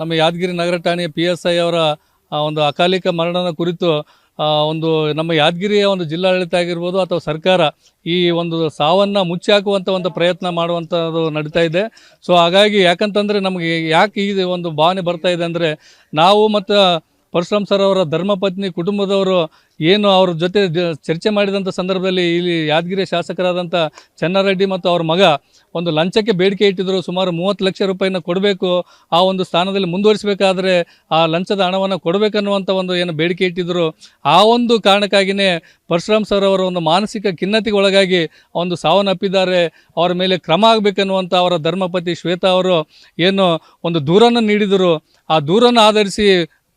ನಮ್ಮ ಯಾದಗಿರಿ ನಗರ ಠಾಣೆಯ P S I ಅವರ ಒಂದು ಅಕಾಲಿಕ ಮರಣದ ಕುರಿತು ಒಂದು ನಮ್ಮ ಯಾದಗಿರಿಯ ಒಂದು ಜಿಲ್ಲಾಡಳಿತ ಆಗಿರ್ಬೋದು ಅಥವಾ ಸರ್ಕಾರ ಈ ಒಂದು ಸಾವನ್ನು ಮುಚ್ಚಿ ಹಾಕುವಂಥ ಒಂದು ಪ್ರಯತ್ನ ಮಾಡುವಂಥದ್ದು ನಡೀತಾ ಇದೆ. ಸೊ ಹಾಗಾಗಿ ಯಾಕಂತಂದರೆ ನಮಗೆ ಯಾಕೆ ಈ ಒಂದು ಭಾವನೆ ಬರ್ತಾ ಇದೆ ಅಂದರೆ ನಾವು ಮತ್ತು ಪರಶುರಾಮ್ ಸರ್ ಅವರ ಧರ್ಮಪತ್ನಿ ಕುಟುಂಬದವರು ಏನು ಅವ್ರ ಜೊತೆ ಚರ್ಚೆ ಮಾಡಿದಂಥ ಸಂದರ್ಭದಲ್ಲಿ ಇಲ್ಲಿ ಯಾದಗಿರಿ ಶಾಸಕರಾದಂಥ ಚನ್ನಾರೆಡ್ಡಿ ಮತ್ತು ಅವ್ರ ಮಗ ಒಂದು ಲಂಚಕ್ಕೆ ಬೇಡಿಕೆ ಇಟ್ಟಿದ್ದರು ಸುಮಾರು ಮೂವತ್ತು ಲಕ್ಷ ರೂಪಾಯಿನ ಕೊಡಬೇಕು. ಆ ಒಂದು ಸ್ಥಾನದಲ್ಲಿ ಮುಂದುವರಿಸಬೇಕಾದ್ರೆ ಆ ಲಂಚದ ಹಣವನ್ನು ಕೊಡಬೇಕನ್ನುವಂಥ ಒಂದು ಏನು ಬೇಡಿಕೆ ಇಟ್ಟಿದ್ದರು ಆ ಒಂದು ಕಾರಣಕ್ಕಾಗಿಯೇ ಪರಶುರಾಮ್ ಸರ್ ಅವರ ಒಂದು ಮಾನಸಿಕ ಖಿನ್ನತೆಗೆ ಒಳಗಾಗಿ ಒಂದು ಸಾವನ್ನಪ್ಪಿದ್ದಾರೆ ಅವರ ಮೇಲೆ ಕ್ರಮ ಆಗಬೇಕನ್ನುವಂಥ ಅವರ ಧರ್ಮಪತಿ ಶ್ವೇತಾ ಅವರು ಏನು ಒಂದು ದೂರನ್ನು ನೀಡಿದರು. ಆ ದೂರನ್ನು ಆಧರಿಸಿ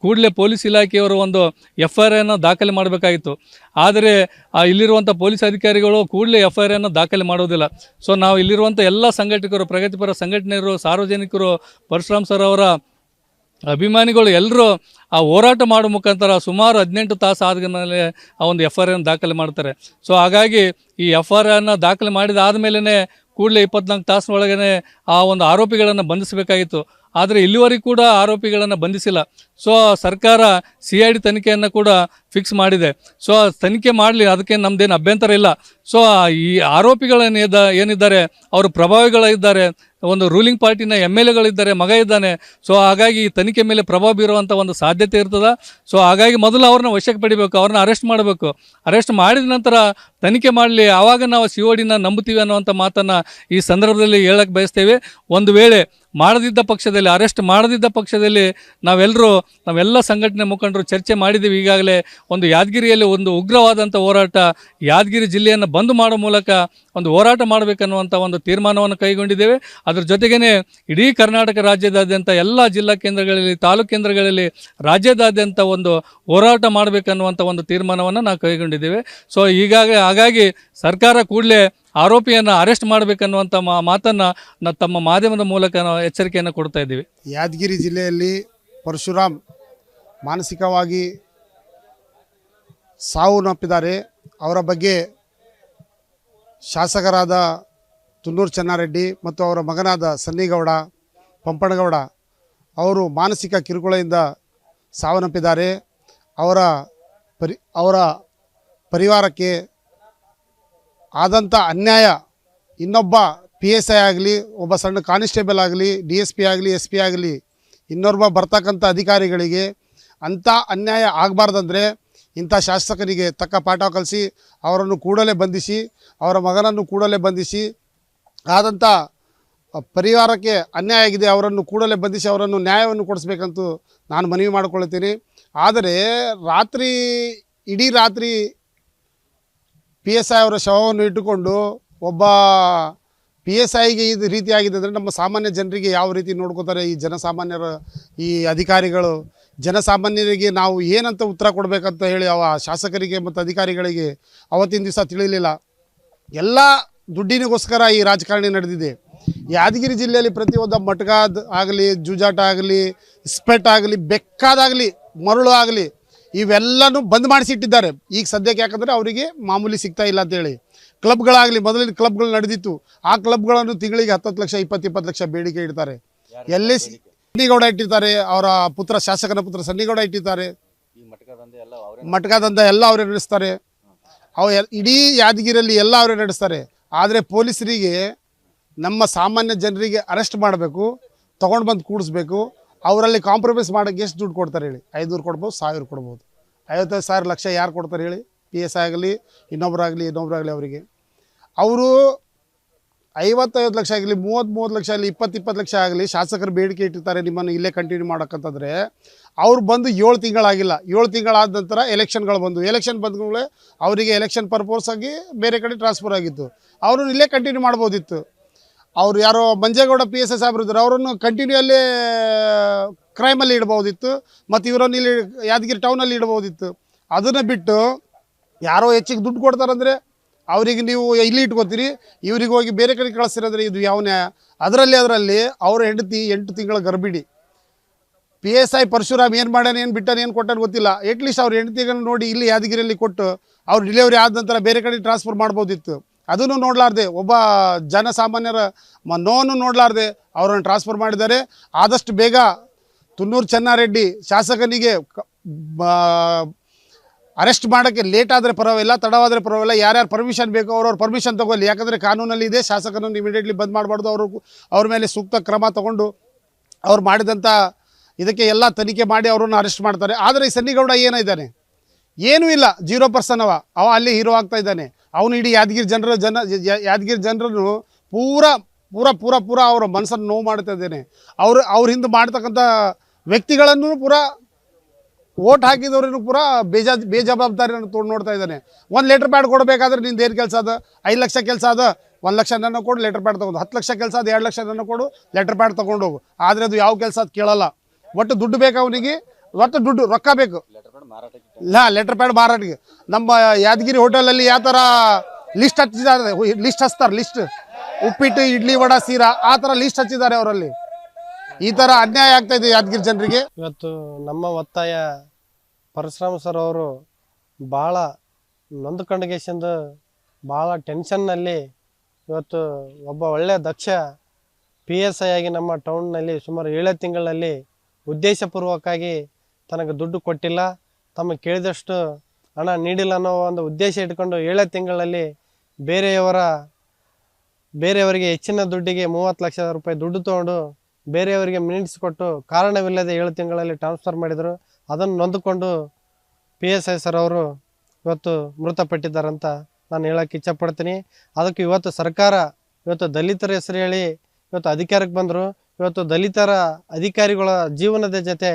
ಕೂಡಲೇ ಪೊಲೀಸ್ ಇಲಾಖೆಯವರು ಒಂದು ಎಫ್ ಐ ದಾಖಲೆ ಮಾಡಬೇಕಾಗಿತ್ತು. ಆದರೆ ಇಲ್ಲಿರುವಂಥ ಪೊಲೀಸ್ ಅಧಿಕಾರಿಗಳು ಕೂಡಲೇ ಎಫ್ ಐ ದಾಖಲೆ ಮಾಡೋದಿಲ್ಲ. ಸೊ ನಾವು ಇಲ್ಲಿರುವಂಥ ಎಲ್ಲ ಸಂಘಟಕರು ಪ್ರಗತಿಪರ ಸಂಘಟನೆಯರು, ಸಾರ್ವಜನಿಕರು, ಪರಶುರಾಮ್ ಸರ್ ಅವರ ಅಭಿಮಾನಿಗಳು ಎಲ್ಲರೂ ಆ ಹೋರಾಟ ಮಾಡೋ ಮುಖಾಂತರ ಸುಮಾರು ಹದಿನೆಂಟು ತಾಸು ಆದ ಮೇಲೆ ಆ ಒಂದು ಎಫ್ ಐ ದಾಖಲೆ ಮಾಡ್ತಾರೆ. ಸೊ ಹಾಗಾಗಿ ಈ ಎಫ್ ಐ ದಾಖಲೆ ಮಾಡಿದ ಆದಮೇಲೆ ಕೂಡಲೇ ಇಪ್ಪತ್ನಾಲ್ಕು ತಾಸಿನೊಳಗೇ ಆ ಒಂದು ಆರೋಪಿಗಳನ್ನು ಬಂಧಿಸಬೇಕಾಗಿತ್ತು. ಆದರೆ ಇಲ್ಲಿವರೆಗೂ ಕೂಡ ಆರೋಪಿಗಳನ್ನು ಬಂಧಿಸಿಲ್ಲ. ಸೊ ಸರ್ಕಾರ ಸಿ ಐ ಡಿ ತನಿಖೆಯನ್ನು ಕೂಡ ಫಿಕ್ಸ್ ಮಾಡಿದೆ. ಸೊ ತನಿಖೆ ಮಾಡಲಿ, ಅದಕ್ಕೆ ನಮ್ಮದೇನು ಅಭ್ಯಂತರ ಇಲ್ಲ. ಸೊ ಈ ಆರೋಪಿಗಳೇನಿದ್ದ ಏನಿದ್ದಾರೆ, ಅವರು ಪ್ರಭಾವಿಗಳಿದ್ದಾರೆ ಒಂದು ರೂಲಿಂಗ್ ಪಾರ್ಟಿನ ಎಂ ಎಲ್ ಎಗಳಿದ್ದಾರೆ ಮಗ ಇದ್ದಾನೆ. ಸೊ ಹಾಗಾಗಿ ಈ ತನಿಖೆ ಮೇಲೆ ಪ್ರಭಾವ ಬೀರುವಂಥ ಒಂದು ಸಾಧ್ಯತೆ ಇರ್ತದೆ. ಸೊ ಹಾಗಾಗಿ ಮೊದಲು ಅವ್ರನ್ನ ವಶಕ್ಕೆ ಪಡಿಬೇಕು, ಅವ್ರನ್ನ ಅರೆಸ್ಟ್ ಮಾಡಬೇಕು. ಅರೆಸ್ಟ್ ಮಾಡಿದ ನಂತರ ತನಿಖೆ ಮಾಡಲಿ, ಆವಾಗ ನಾವು ಸಿ ಒ ಡಿನ ನಂಬುತ್ತೀವಿ ಅನ್ನುವಂಥ ಮಾತನ್ನು ಈ ಸಂದರ್ಭದಲ್ಲಿ ಹೇಳಕ್ಕೆ ಬಯಸ್ತೇವೆ. ಒಂದು ವೇಳೆ ಮಾಡದಿದ್ದ ಪಕ್ಷದಲ್ಲಿ ಅರೆಸ್ಟ್ ಮಾಡದಿದ್ದ ಪಕ್ಷದಲ್ಲಿ ನಾವೆಲ್ಲರೂ ನಾವೆಲ್ಲ ಸಂಘಟನೆ ಮುಖಂಡರು ಚರ್ಚೆ ಮಾಡಿದ್ದೀವಿ ಈಗಾಗಲೇ ಒಂದು ಯಾದಗಿರಿಯಲ್ಲಿ ಒಂದು ಉಗ್ರವಾದಂಥ ಹೋರಾಟ ಯಾದಗಿರಿ ಜಿಲ್ಲೆಯನ್ನು ಬಂದ್ ಮಾಡೋ ಮೂಲಕ ಒಂದು ಹೋರಾಟ ಮಾಡಬೇಕನ್ನುವಂಥ ಒಂದು ತೀರ್ಮಾನವನ್ನು ಕೈಗೊಂಡಿದ್ದೇವೆ. ಅದರ ಜೊತೆಗೇ ಇಡೀ ಕರ್ನಾಟಕ ರಾಜ್ಯದಾದ್ಯಂತ ಎಲ್ಲ ಜಿಲ್ಲಾ ಕೇಂದ್ರಗಳಲ್ಲಿ, ತಾಲೂಕು ಕೇಂದ್ರಗಳಲ್ಲಿ ರಾಜ್ಯದಾದ್ಯಂತ ಒಂದು ಹೋರಾಟ ಮಾಡಬೇಕನ್ನುವಂಥ ಒಂದು ತೀರ್ಮಾನವನ್ನು ನಾವು ಕೈಗೊಂಡಿದ್ದೇವೆ. ಸೊ ಈಗಾಗ ಹಾಗಾಗಿ ಸರ್ಕಾರ ಕೂಡಲೇ ಆರೋಪಿಯನ್ನು ಅರೆಸ್ಟ್ ಮಾಡಬೇಕನ್ನುವಂಥ ಮಾತನ್ನು ತಮ್ಮ ಮಾಧ್ಯಮದ ಮೂಲಕ ನಾವು ಎಚ್ಚರಿಕೆಯನ್ನು ಕೊಡ್ತಾ ಇದ್ದೀವಿ. ಯಾದಗಿರಿ ಜಿಲ್ಲೆಯಲ್ಲಿ ಪರಶುರಾಮ್ ಮಾನಸಿಕವಾಗಿ ಸಾವನ್ನಪ್ಪಿದ್ದಾರೆ ಅವರ ಬಗ್ಗೆ ಶಾಸಕರಾದ ತುನ್ನೂರು ಚೆನ್ನಾರೆಡ್ಡಿ ಮತ್ತು ಅವರ ಮಗನಾದ ಸನ್ನಿಗೌಡ ಪಂಪಣಗೌಡ ಅವರು ಮಾನಸಿಕ ಕಿರುಕುಳದಿಂದ ಸಾವನ್ನಪ್ಪಿದ್ದಾರೆ ಅವರ ಪರಿ, ಅವರ ಪರಿವಾರಕ್ಕೆ ಆದಂಥ ಅನ್ಯಾಯ ಇನ್ನೊಬ್ಬ ಪಿ ಎಸ್ ಐ ಆಗಲಿ, ಒಬ್ಬ ಸಣ್ಣ ಕಾನ್ಸ್ಟೇಬಲ್ ಆಗಲಿ ಡಿ ಎಸ್ ಪಿ ಆಗಲಿ ಎಸ್ ಪಿ ಆಗಲಿ, ಇನ್ನೊಬ್ಬ ಬರ್ತಕ್ಕಂಥ ಅಧಿಕಾರಿಗಳಿಗೆ ಅಂಥ ಅನ್ಯಾಯ ಆಗಬಾರ್ದಂದ್ರೆ ಇಂಥ ಶಾಸಕರಿಗೆ ತಕ್ಕ ಪಾಠ ಕಲಿಸಿ, ಅವರನ್ನು ಕೂಡಲೇ ಬಂಧಿಸಿ, ಅವರ ಮಗನನ್ನು ಕೂಡಲೇ ಬಂಧಿಸಿ, ಆದಂಥ ಪರಿವಾರಕ್ಕೆ ಅನ್ಯಾಯ ಆಗಿದೆ, ಅವರನ್ನು ಕೂಡಲೇ ಬಂಧಿಸಿ, ಅವರನ್ನು ನ್ಯಾಯವನ್ನು ಕೊಡಿಸ್ಬೇಕಂತೂ ನಾನು ಮನವಿ ಮಾಡಿಕೊಳ್ಳುತ್ತೇನೆ. ಆದರೆ ರಾತ್ರಿ, ಇಡೀ ರಾತ್ರಿ ಪಿ ಎಸ್ ಐ ಅವರ ಶವವನ್ನು ಇಟ್ಟುಕೊಂಡು ಒಬ್ಬ ಪಿ ಎಸ್ ಐಗೆ ಇದು ರೀತಿ ಆಗಿದೆ ಅಂದರೆ ನಮ್ಮ ಸಾಮಾನ್ಯ ಜನರಿಗೆ ಯಾವ ರೀತಿ ನೋಡ್ಕೋತಾರೆ ಈ ಜನಸಾಮಾನ್ಯರ ಈ ಅಧಿಕಾರಿಗಳು? ಜನಸಾಮಾನ್ಯರಿಗೆ ನಾವು ಏನಂತ ಉತ್ತರ ಕೊಡಬೇಕಂತ ಹೇಳಿ ಅವ ಶಾಸಕರಿಗೆ ಮತ್ತು ಅಧಿಕಾರಿಗಳಿಗೆ ಅವತ್ತಿನ ದಿವಸ ತಿಳಿಯಲಿಲ್ಲ ಎಲ್ಲ ದುಡ್ಡಿನಗೋಸ್ಕರ ಈ ರಾಜಕಾರಣಿ ನಡೆದಿದೆ. ಯಾದಗಿರಿ ಜಿಲ್ಲೆಯಲ್ಲಿ ಪ್ರತಿಯೊಂದು ಮಟ್ಗಾದ್ ಆಗಲಿ, ಜೂಜಾಟ ಆಗಲಿ ಸ್ಪೆಟ್ ಆಗಲಿ ಬೆಕ್ಕಾದಾಗಲಿ ಮರಳು ಆಗಲಿ ಇವೆಲ್ಲನೂ ಬಂದ್ ಮಾಡಿಸಿಟ್ಟಿದ್ದಾರೆ. ಈಗ ಸದ್ಯಕ್ಕೆ ಯಾಕಂದರೆ ಅವರಿಗೆ ಮಾಮೂಲಿ ಸಿಗ್ತಾ ಇಲ್ಲ ಅಂತೇಳಿ. ಕ್ಲಬ್ಗಳಾಗಲಿ ಮೊದಲಿನ ಕ್ಲಬ್ಗಳು ನಡೆದಿತ್ತು. ಆ ಕ್ಲಬ್ಗಳನ್ನು ತಿಂಗಳಿಗೆ ಹತ್ತತ್ತು ಲಕ್ಷ ಇಪ್ಪತ್ತು ಇಪ್ಪತ್ತು ಲಕ್ಷ ಬೇಡಿಕೆ ಇಡ್ತಾರೆ. ಎಲ್ಲಿ ಸನ್ನಿಗೌಡ ಇಟ್ಟಿದ್ದಾರೆ ಅವರ ಪುತ್ರ ಶಾಸಕನ ಪುತ್ರ ಸನ್ನಿಗೌಡ ಇಟ್ಟಿದ್ದಾರೆ ಮಟ್ಕದಂತ ಎಲ್ಲ ಅವರೇ ನಡೆಸ್ತಾರೆ. ಅವ ಇಡೀ ಯಾದಗಿರಿಯಲ್ಲಿ ಎಲ್ಲ ಅವರೇ ನಡೆಸ್ತಾರೆ. ಆದರೆ ಪೊಲೀಸರಿಗೆ ನಮ್ಮ ಸಾಮಾನ್ಯ ಜನರಿಗೆ ಅರೆಸ್ಟ್ ಮಾಡಬೇಕು ತೊಗೊಂಡು ಬಂದು ಕೂಡಿಸ್ಬೇಕು. ಅವರಲ್ಲಿ ಕಾಂಪ್ರಮೈಸ್ ಮಾಡೋಕ್ಕೆ ಎಷ್ಟು ದುಡ್ಡು ಕೊಡ್ತಾರೆ ಹೇಳಿ? ಐದುನೂರು ಕೊಡ್ಬೋದು, ಸಾವಿರ ಕೊಡ್ಬೋದು. ಐವತ್ತೈದು ಸಾವಿರ ಲಕ್ಷ ಯಾರು ಕೊಡ್ತಾರೆ ಹೇಳಿ? ಪಿ ಎಸ್ ಆಗಲಿ ಇನ್ನೊಬ್ಬರಾಗಲಿ ಇನ್ನೊಬ್ಬರಾಗಲಿ ಅವರಿಗೆ. ಅವರು ಐವತ್ತೈವತ್ತು ಲಕ್ಷ ಆಗಲಿ ಮೂವತ್ತು ಮೂವತ್ತು ಲಕ್ಷ ಆಗಲಿ ಇಪ್ಪತ್ತು ಇಪ್ಪತ್ತು ಲಕ್ಷ ಆಗಲಿ, ಶಾಸಕರು ಬೇಡಿಕೆ ಇಟ್ಟಿರ್ತಾರೆ ನಿಮ್ಮನ್ನು ಇಲ್ಲೇ ಕಂಟಿನ್ಯೂ ಮಾಡೋಕ್ಕಂತಂದರೆ, ಅವ್ರು ಬಂದು ಏಳು ತಿಂಗಳಾಗಿಲ್ಲ. ಏಳು ತಿಂಗಳಾದ ನಂತರ ಎಲೆಕ್ಷನ್ಗಳು ಬಂದು ಎಲೆಕ್ಷನ್ ಬಂದಗಳೇ ಅವರಿಗೆ ಎಲೆಕ್ಷನ್ ಪರ್ಪೋಸ್ ಆಗಿ ಬೇರೆ ಕಡೆ ಟ್ರಾನ್ಸ್ಫರ್ ಆಗಿತ್ತು. ಅವರು ಇಲ್ಲೇ ಕಂಟಿನ್ಯೂ ಮಾಡ್ಬೋದಿತ್ತು. ಅವ್ರು ಯಾರೋ ಮಂಜೇಗೌಡ ಪಿ ಎಸ್ ಎಸ್ ಸಾಬ್ರು ಇದ್ದಾರೆ ಅವರನ್ನು ಕಂಟಿನ್ಯೂ ಅಲ್ಲೇ ಕ್ರೈಮಲ್ಲಿ ಇಡ್ಬೋದಿತ್ತು, ಮತ್ತು ಇವರನ್ನು ಇಲ್ಲಿ ಯಾದಗಿರಿ ಟೌನಲ್ಲಿ ಇಡ್ಬೋದಿತ್ತು. ಅದನ್ನು ಬಿಟ್ಟು ಯಾರೋ ಹೆಚ್ಚಿಗೆ ದುಡ್ಡು ಕೊಡ್ತಾರಂದರೆ ಅವರಿಗೆ ನೀವು ಇಲ್ಲಿ ಇಟ್ಕೋತೀರಿ, ಇವ್ರಿಗೆ ಹೋಗಿ ಬೇರೆ ಕಡೆ ಕಳಿಸ್ತಿರಂದ್ರೆ ಇದು ಯಾವ ನ್ಯಾಯ ಅದರಲ್ಲಿ ಅದರಲ್ಲಿ ಅವ್ರ ಹೆಂಡತಿ ಎಂಟು ತಿಂಗಳ ಗರ್ಭಿಣಿ. ಪಿ ಎಸ್ ಐ ಪರಶುರಾಮ್ ಏನು ಮಾಡ್ಯಾನ, ಏನು ಬಿಟ್ಟಾನ, ಏನು ಕೊಟ್ಟಾನ ಗೊತ್ತಿಲ್ಲ. ಅಟ್ಲೀಸ್ಟ್ ಅವ್ರ ಹೆಂಡತಿಗಳನ್ನ ನೋಡಿ ಇಲ್ಲಿ ಯಾದಗಿರಿಯಲ್ಲಿ ಕೊಟ್ಟು ಅವ್ರು ಡಿಲಿವರಿ ಆದ ನಂತರ ಬೇರೆ ಕಡೆ ಟ್ರಾನ್ಸ್ಫರ್ ಮಾಡ್ಬೋದಿತ್ತು. ಅದನ್ನು ನೋಡಲಾರ್ದೆ ಒಬ್ಬ ಜನಸಾಮಾನ್ಯರ ನೋವನ್ನು ನೋಡಲಾರ್ದೆ ಅವರನ್ನು ಟ್ರಾನ್ಸ್ಫರ್ ಮಾಡಿದ್ದಾರೆ. ಆದಷ್ಟು ಬೇಗ ತುನ್ನೂರು ಚೆನ್ನಾರೆಡ್ಡಿ ಶಾಸಕನಿಗೆ ಅರೆಸ್ಟ್ ಮಾಡೋಕ್ಕೆ ಲೇಟ್ ಆದರೆ ಪರವಾಗಿಲ್ಲ, ತಡವಾದರೆ ಪರವಾಗಿಲ್ಲ. ಯಾರ್ಯಾರು ಪರ್ಮಿಷನ್ ಬೇಕೋ ಅವ್ರವ್ರ ಪರ್ಮಿಷನ್ ತಗೊಳ್ಳಿ. ಯಾಕಂದರೆ ಕಾನೂನಲ್ಲಿ ಇದೆ, ಶಾಸಕನನ್ನು ಇಮಿಡಿಯೇಟ್ಲಿ ಬಂದ್ ಮಾಡಬಾರ್ದು. ಅವರು ಅವ್ರ ಮೇಲೆ ಸೂಕ್ತ ಕ್ರಮ ತಗೊಂಡು ಅವ್ರು ಮಾಡಿದಂಥ ಇದಕ್ಕೆ ಎಲ್ಲ ತನಿಖೆ ಮಾಡಿ ಅವರನ್ನು ಅರೆಸ್ಟ್ ಮಾಡ್ತಾರೆ. ಆದರೆ ಈ ಸನ್ನಿಗೌಡ ಏನಿದ್ದಾನೆ ಏನೂ ಇಲ್ಲ. ಜೀರೋ ಪರ್ಸನ್ ಅವ. ಅವ ಅಲ್ಲಿ ಹೀರೋ ಆಗ್ತಾ ಇದ್ದಾನೆ. ಅವನು ಇಡೀ ಯಾದಗಿರಿ ಜನರ ಜನ ಯಾದಗಿರಿ ಜನರನ್ನು ಪೂರ ಪೂರ ಪೂರ ಪೂರ ಅವರ ಮನಸ್ಸನ್ನು ನೋವು ಮಾಡ್ತಾ ಇದ್ದೇನೆ. ಅವರು, ಅವ್ರ ಹಿಂದೆ ಮಾಡ್ತಕ್ಕಂಥ ವ್ಯಕ್ತಿಗಳನ್ನು ಪೂರ ಓಟ್ ಹಾಕಿದವ್ರನ್ನು ಪೂರ ಬೇಜಾ, ಬೇಜವಾಬ್ದಾರಿಯನ್ನು ತೊಗೊಂಡು ನೋಡ್ತಾ ಇದ್ದಾನೆ. ಒಂದು ಲೆಟರ್ ಪ್ಯಾಡ್ ಕೊಡಬೇಕಾದ್ರೆ ನಿಂದು ಏನು ಕೆಲಸ ಅದ? ಐದು ಲಕ್ಷ ಕೆಲಸ ಅದ? ಒಂದು ಲಕ್ಷ ನನ್ನ ಕೊಡು ಲೆಟರ್ ಪ್ಯಾಡ್ ತೊಗೊಂಡು. ಹತ್ತು ಲಕ್ಷ ಕೆಲಸ ಅದು, ಎರಡು ಲಕ್ಷ ನನ್ನ ಕೊಡು ಲೆಟರ್ ಪ್ಯಾಡ್ ತೊಗೊಂಡೋಗು ಆದರೆ ಅದು ಯಾವ ಕೆಲಸ ಅದು ಕೇಳಲ್ಲ. ಒಟ್ಟು ದುಡ್ಡು ಬೇಕು ಅವನಿಗೆ. ಒಟ್ಟು ದುಡ್ಡು ರೊಕ್ಕ ಬೇಕು. ಇಲ್ಲ ಲೆಟರ್ ಪ್ಯಾಡ್ ಮಾರಾಟಕ್ಕೆ. ನಮ್ಮ ಯಾದಗಿರಿ ಹೋಟೆಲಲ್ಲಿ ಯಾವ ಥರ ಲಿಸ್ಟ್ ಹಚ್ಚಿದ್ದಾರೆ? ಲಿಸ್ಟ್ ಹಚ್ತಾರೆ ಲಿಸ್ಟ್ ಉಪ್ಪಿಟ್ಟು ಇಡ್ಲಿ ವಡ ಸೀರಾ ಆ ಥರ ಲಿಸ್ಟ್ ಹಚ್ಚಿದ್ದಾರೆ ಅವರಲ್ಲಿ. ಈ ಥರ ಅನ್ಯಾಯ ಆಗ್ತಾ ಇದೆ ಯಾದಗಿರಿ ಜನರಿಗೆ. ಇವತ್ತು ನಮ್ಮ ಒತ್ತಾಯ ಪರಶುರಾಮ್ ಸರ್ ಅವರು ಭಾಳ ನೊಂದುಕೊಂಡಗೆಸಿಂದ ಭಾಳ ಟೆನ್ಷನ್ನಲ್ಲಿ ಇವತ್ತು ಒಬ್ಬ ಒಳ್ಳೆಯ ದಕ್ಷ ಪಿ ಎಸ್ ಐ ಆಗಿ ನಮ್ಮ ಟೌನ್ನಲ್ಲಿ ಸುಮಾರು ಏಳೇ ತಿಂಗಳಲ್ಲಿ ಉದ್ದೇಶಪೂರ್ವಕವಾಗಿ ತನಗೆ ದುಡ್ಡು ಕೊಟ್ಟಿಲ್ಲ, ತಮಗೆ ಕೇಳಿದಷ್ಟು ಹಣ ನೀಡಿಲ್ಲ ಅನ್ನೋ ಒಂದು ಉದ್ದೇಶ ಇಟ್ಕೊಂಡು ಏಳೇ ತಿಂಗಳಲ್ಲಿ ಬೇರೆಯವರ, ಬೇರೆಯವರಿಗೆ ಹೆಚ್ಚಿನ ದುಡ್ಡಿಗೆ ಮೂವತ್ತು ಲಕ್ಷ ರೂಪಾಯಿ ದುಡ್ಡು ತೊಗೊಂಡು ಬೇರೆಯವರಿಗೆ ಮಿನಿಟ್ಸ್ ಕೊಟ್ಟು ಕಾರಣವಿಲ್ಲದೆ ಏಳು ತಿಂಗಳಲ್ಲಿ ಟ್ರಾನ್ಸ್ಫರ್ ಮಾಡಿದರು. ಅದನ್ನು ನೊಂದುಕೊಂಡು ಪಿ ಎಸ್ ಐ ಸರ್ ಅವರು ಇವತ್ತು ಮೃತಪಟ್ಟಿದ್ದಾರಂತ ನಾನು ಹೇಳೋಕ್ಕೆ ಇಚ್ಛಪಡ್ತೀನಿ. ಅದಕ್ಕೆ ಇವತ್ತು ಸರ್ಕಾರ, ಇವತ್ತು ದಲಿತರ ಹೆಸರು ಹೇಳಿ ಇವತ್ತು ಅಧಿಕಾರಕ್ಕೆ ಬಂದರು. ಇವತ್ತು ದಲಿತರ ಅಧಿಕಾರಿಗಳ ಜೀವನದ ಜೊತೆ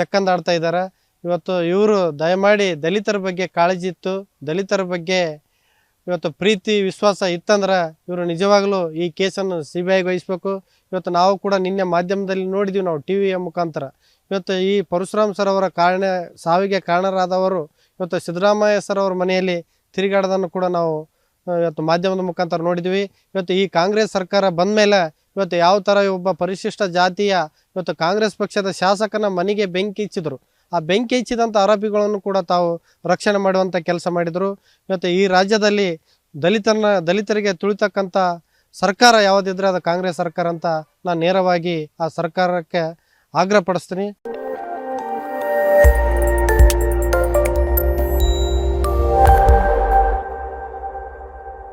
ಚಕ್ಕಂದಾಡ್ತಾ ಇದ್ದಾರೆ ಇವತ್ತು ಇವರು ದಯಮಾಡಿ ದಲಿತರ ಬಗ್ಗೆ ಕಾಳಜಿ ಇತ್ತು ದಲಿತರ ಬಗ್ಗೆ ಇವತ್ತು ಪ್ರೀತಿ, ವಿಶ್ವಾಸ ಇತ್ತಂದ್ರೆ ಇವರು ನಿಜವಾಗ್ಲೂ ಈ ಕೇಸನ್ನು ಸಿ ಬಿ ಐಗೆ ವಹಿಸ್ಬೇಕು. ಇವತ್ತು ನಾವು ಕೂಡ ನಿನ್ನೆ ಮಾಧ್ಯಮದಲ್ಲಿ ನೋಡಿದ್ವಿ, ನಾವು ಟಿ ವಿಯ ಮುಖಾಂತರ. ಇವತ್ತು ಈ ಪರಶುರಾಮ್ ಸರ್ ಅವರ ಕಾರಣ, ಸಾವಿಗೆ ಕಾರಣರಾದವರು, ಇವತ್ತು ಸಿದ್ದರಾಮಯ್ಯ ಸರ್ ಅವರ ಮನೆಯಲ್ಲಿ ತಿರುಗಾಡೋದನ್ನು ಕೂಡ ನಾವು ಇವತ್ತು ಮಾಧ್ಯಮದ ಮುಖಾಂತರ ನೋಡಿದ್ವಿ. ಇವತ್ತು ಈ ಕಾಂಗ್ರೆಸ್ ಸರ್ಕಾರ ಬಂದ ಮೇಲೆ ಇವತ್ತು ಯಾವ ಥರ ಒಬ್ಬ ಪರಿಶಿಷ್ಟ ಜಾತಿಯ ಇವತ್ತು ಕಾಂಗ್ರೆಸ್ ಪಕ್ಷದ ಶಾಸಕನ ಮನೆಗೆ ಬೆಂಕಿ ಹಚ್ಚಿದ್ರು. ಆ ಬೆಂಕಿ ಹಚ್ಚಿದಂಥ ಆರೋಪಿಗಳನ್ನು ಕೂಡ ತಾವು ರಕ್ಷಣೆ ಮಾಡುವಂಥ ಕೆಲಸ ಮಾಡಿದರು. ಇವತ್ತು ಈ ರಾಜ್ಯದಲ್ಲಿ ದಲಿತರನ್ನ ದಲಿತರಿಗೆ ತುಳಿತಕ್ಕಂಥ ಸರ್ಕಾರ ಯಾವುದಿದ್ರೆ ಅದು ಕಾಂಗ್ರೆಸ್ ಸರ್ಕಾರ ಅಂತ ನಾನು ನೇರವಾಗಿ ಆ ಸರ್ಕಾರಕ್ಕೆ ಆಗ್ರಹ ಪಡಿಸ್ತೀನಿ